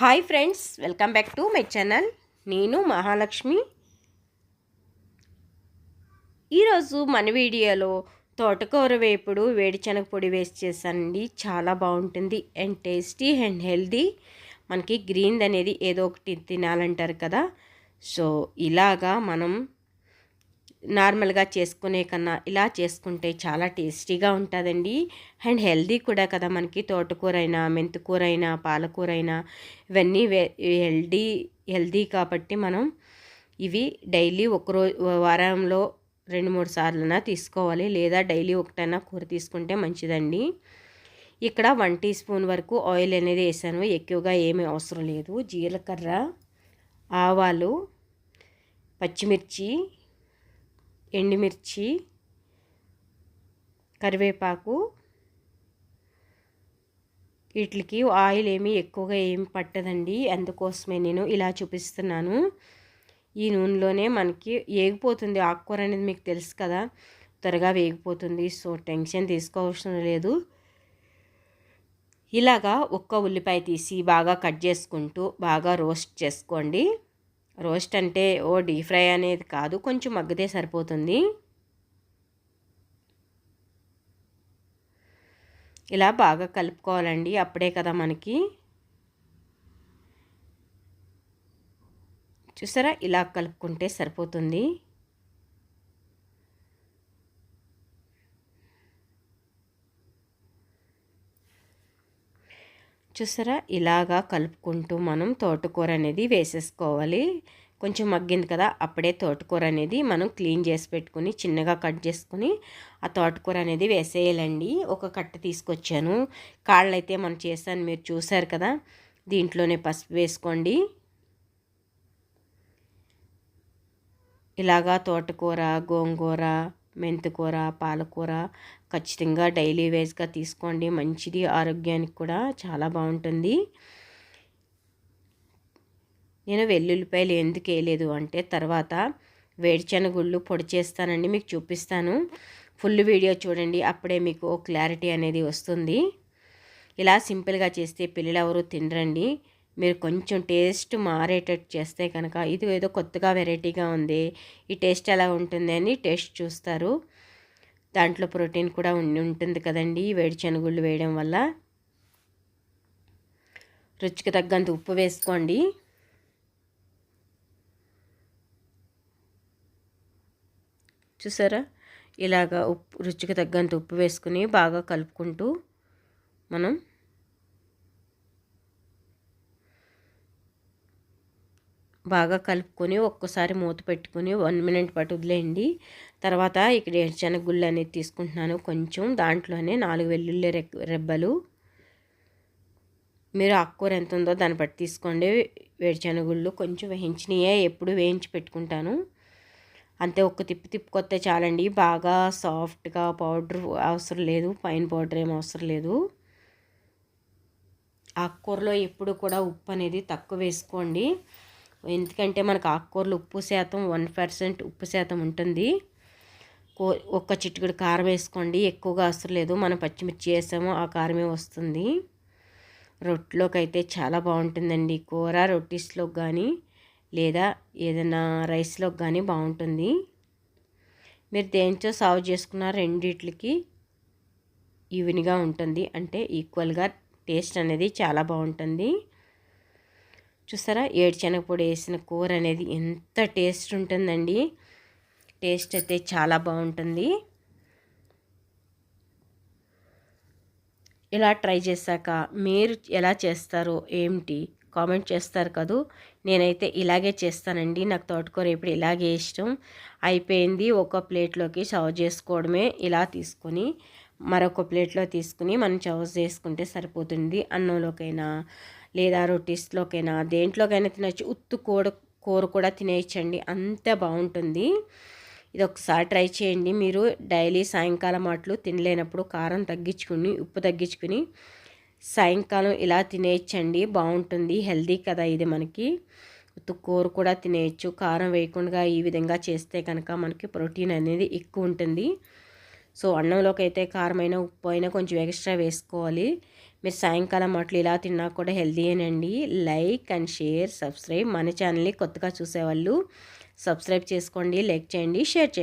Hi friends welcome back to my channel నేను మహాలక్ష్మి. ఈరోజు మన వీడియోలో తోటకూర వేపుడు వేడిశనగ పొడి వేసి చేశానండి. చాలా బాగుంటుంది అండ్ టేస్టీ అండ్ హెల్దీ మనకి గ్రీన్ అనేది ఏదో ఒకటి తినాలంటారు కదా. సో ఇలాగా మనం నార్మల్గా చేసుకునే కన్నా ఇలా చేసుకుంటే చాలా టేస్టీగా ఉంటుందండి. అండ్ హెల్దీ కూడా కదా మనకి తోటకూర అయినా పాలకూరైనా అయినా ఇవన్నీ హెల్దీ హెల్దీ కాబట్టి మనం ఇవి డైలీ ఒకరోజు వారంలో రెండు మూడు సార్లైనా తీసుకోవాలి. లేదా డైలీ ఒకటైనా కూర తీసుకుంటే మంచిదండి. ఇక్కడ వన్ టీ స్పూన్ వరకు ఆయిల్ అనేది వేసాను. ఎక్కువగా ఏమీ అవసరం లేదు. జీలకర్ర ఆవాలు పచ్చిమిర్చి ఎండుమిర్చి కరివేపాకు. వీటికి ఆయిల్ ఏమీ ఎక్కువగా ఏమి పట్టదండి. అందుకోసమే నేను ఇలా చూపిస్తున్నాను. ఈ నూనెలోనే మనకి వేగిపోతుంది. ఆకుకూర అనేది మీకు తెలుసు కదా. త్వరగా వేగిపోతుంది. సో టెన్షన్ తీసుకోవాల్సిన లేదు. ఇలాగా ఒక్క ఉల్లిపాయ తీసి బాగా కట్ చేసుకుంటూ బాగా రోస్ట్ చేసుకోండి. రోస్ట్ అంటే ఓ డీప్ ఫ్రై అనేది కాదు కొంచెం మగ్గితే సరిపోతుంది. ఇలా బాగా కలుపుకోవాలండి అప్పుడే కదా మనకి. చూసారా? ఇలా కలుపుకుంటే సరిపోతుంది. చూసారా? ఇలాగా కలుపుకుంటూ మనం తోటకూర అనేది వేసేసుకోవాలి. కొంచెం మగ్గింది కదా అప్పుడే తోటకూర అనేది మనం క్లీన్ చేసి పెట్టుకుని చిన్నగా కట్ చేసుకుని ఆ తోటకూర అనేది వేసేయాలండి. ఒక కట్ట తీసుకొచ్చాను. కాళ్ళు అయితే మనం చేశాను మీరు చూసారు కదా. దీంట్లోనే పసుపు వేసుకోండి. ఇలాగా తోటకూర గోంగూర మెంతికూర పాలకూర ఖచ్చితంగా డైలీ వేస్గా తీసుకోండి. మంచిది ఆరోగ్యానికి కూడా చాలా బాగుంటుంది. నేను వెల్లుల్లిపాయలు ఎందుకు వేయలేదు అంటే తర్వాత వేడిచెనగుళ్ళు పొడి చేస్తానండి మీకు చూపిస్తాను. ఫుల్ వీడియో చూడండి అప్పుడే మీకు క్లారిటీ అనేది వస్తుంది. ఇలా సింపుల్గా చేస్తే పిల్లలు ఎవరు తినరండి. మీరు కొంచెం టేస్ట్ మారేటట్టు చేస్తే కనుక ఇది ఏదో కొత్తగా వెరైటీగా ఉంది. ఈ టేస్ట్ ఎలా ఉంటుంది అని టేస్ట్ చూస్తారు. దాంట్లో ప్రోటీన్ కూడా ఉంటుంది కదండి వేడి శనగుళ్ళు వేయడం వల్ల. రుచికి తగ్గంత ఉప్పు వేసుకోండి. చూసారా? ఇలాగా ఉప్పు రుచికి తగ్గంత ఉప్పు వేసుకుని బాగా కలుపుకుంటూ మనం బాగా కలుపుకొని ఒక్కసారి మూత పెట్టుకొని వన్ మినిట్ పాటు వదిలేయండి. తర్వాత ఇక్కడ శనగగుళ్ళు అనేది తీసుకుంటున్నాను. కొంచెం దాంట్లోనే నాలుగు వెల్లుల్లి రెబ్బలు. మీరు ఆకుకూర ఎంత ఉందో దాన్ని బట్టి తీసుకోండి. వేడిశనగుళ్ళు కొంచెం వేయించినయే ఎప్పుడు వేయించి పెట్టుకుంటాను. అంతే ఒక్క తిప్పి తిప్పుకొస్తే చాలండి. బాగా సాఫ్ట్గా పౌడర్ అవసరం లేదు. పైన పౌడర్ ఏం అవసరం లేదు. ఆకుకూరలో ఎప్పుడు కూడా ఉప్పు అనేది తక్కువ వేసుకోండి. ఎందుకంటే మనకు ఆకుకూరలు ఉప్పు శాతం వన్ పర్సెంట్ ఉప్పు శాతం ఉంటుంది. కో ఒక్క చిట్టుకుడు కారం వేసుకోండి. ఎక్కువగా అవసరం లేదు. మనం పచ్చిమిర్చి వేసామో ఆ కారమే వస్తుంది. రొట్టెలోకి అయితే చాలా బాగుంటుందండి. కూర రొటీస్లోకి కానీ లేదా ఏదైనా రైస్లోకి కానీ బాగుంటుంది. మీరు దేంతో సర్వ్ చేసుకున్న రెండిట్లకి ఈవెన్గా ఉంటుంది. అంటే ఈక్వల్గా టేస్ట్ అనేది చాలా బాగుంటుంది. చూసారా? ఏడుశనగపొడి వేసిన కూర అనేది ఎంత టేస్ట్ ఉంటుందండి టేస్ట్ అయితే చాలా బాగుంటుంది ఇలా ట్రై చేశాక మీరు ఎలా చేస్తారో ఏమిటి? కామెంట్ చేస్తారు కదూ. నేనైతే ఇలాగే చేస్తానండి. నాకు తోటకూర ఇప్పుడు ఇలాగే ఇష్టం. అయిపోయింది. ఒక ప్లేట్లోకి సర్వ్ చేసుకోవడమే. ఇలా తీసుకొని మరొక ప్లేట్లో తీసుకుని మనం సర్వ్ చేసుకుంటే సరిపోతుంది అన్నంలోకైనా. లేదా రొటీస్లోకైనా దేంట్లోకైనా తినచ్చు. ఉత్తు కూర కూర కూడా తినేయచ్చండి. అంత బాగుంటుంది ఇది ఒకసారి ట్రై చేయండి. మీరు డైలీ సాయంకాలం అట్లు తినలేనప్పుడు కారం తగ్గించుకుని ఉప్పు తగ్గించుకుని సాయంకాలం ఇలా తినేయచ్చండి. బాగుంటుంది హెల్దీ కదా ఇది మనకి. ఉత్తు కూర కూడా తినేయచ్చు. కారం వేయకుండా ఈ విధంగా చేస్తే కనుక మనకి ప్రోటీన్ అనేది ఎక్కువ ఉంటుంది. సో అన్నంలోకి అయితే కారమైన ఉప్పు అయినా కొంచెం ఎక్స్ట్రా వేసుకోవాలి. మీరు సాయంకాలం అట్లు ఇలా తిన్నా కూడా హెల్తీయేనండి లైక్ అండ్ షేర్ సబ్స్క్రైబ్. మన ఛానల్ని కొత్తగా చూసేవాళ్ళు సబ్స్క్రైబ్ చేసుకోండి లైక్ చేయండి షేర్ చేయండి.